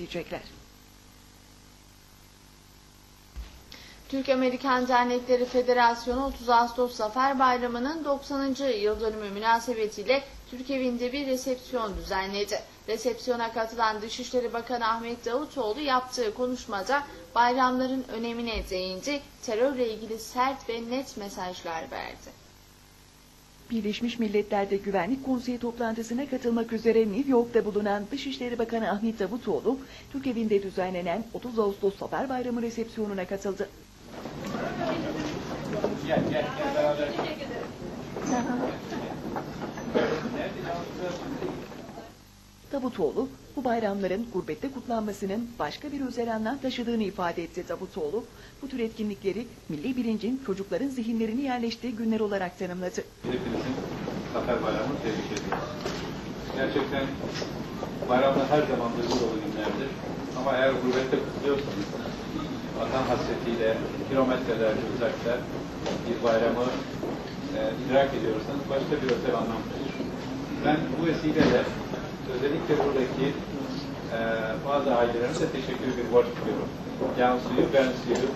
isteyecekler. Türk-Amerikan Dernekleri Federasyonu 30 Ağustos Zafer Bayramı'nın 90. yıl dönümü münasebetiyle Türk Evi'nde bir resepsiyon düzenledi. Resepsiyona katılan Dışişleri Bakanı Ahmet Davutoğlu yaptığı konuşmada bayramların önemine değindi, terörle ilgili sert ve net mesajlar verdi. Birleşmiş Milletler'de Güvenlik Konseyi toplantısına katılmak üzere New York'ta bulunan Dışişleri Bakanı Ahmet Davutoğlu, Türk Evi'nde düzenlenen 30 Ağustos Zafer Bayramı resepsiyonuna katıldı. Gel gel gel beraber. Davutoğlu, bu bayramların gurbette kutlanmasının başka bir özel anlam taşıdığını ifade etti Davutoğlu. Bu tür etkinlikleri milli bilincin çocukların zihinlerine yerleştiği günler olarak tanımladı. Hepinizin Zafer Bayramı'nı tebrik ediyoruz. Gerçekten bayramlar her zaman duygu dolu günlerdir. Ama eğer gurbette kutluyorsanız, vatan hasretiyle kilometrelerce uzakta bir bayramı e, idrak ediyorsanız başka bir özel anlam taşır. Ben bu vesileyle özellikle buradaki e, bazı ailelerime de teşekkür bir borç duyuyorum. Cansu'yu, Bensu'yu,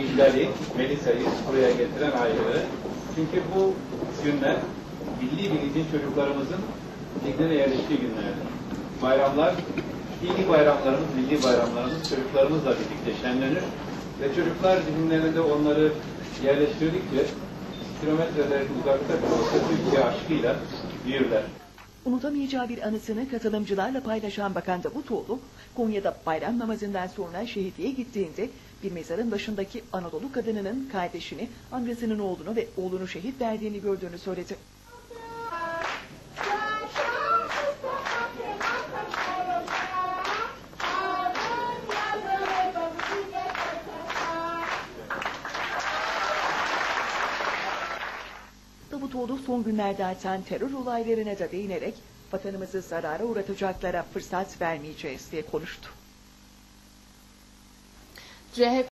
İclal'i, Melisa'yı buraya getiren ailelere. Çünkü bu günler milli bilincin çocuklarımızın zihnine yerleştiği günlerdir. Bayramlar, dini bayramlarımız, milli bayramlarımız çocuklarımızla birlikte şenlenir ve çocuklar zihinlerinde onları yerleştirdikçe kilometrelerce uzakta bile olsa Türkiye aşkıyla büyürler. Unutamayacağı bir anısını katılımcılarla paylaşan Bakan Davutoğlu, Konya'da bayram namazından sonra şehitliğe gittiğinde bir mezarın başındaki Anadolu kadınının kardeşini, amcasının oğlunu ve oğlunu şehit verdiğini gördüğünü söyledi. Davutoğlu son günlerde artan terör olaylarına da değinerek vatanımızı zarara uğratacaklara fırsat vermeyeceğiz diye konuştu. CHP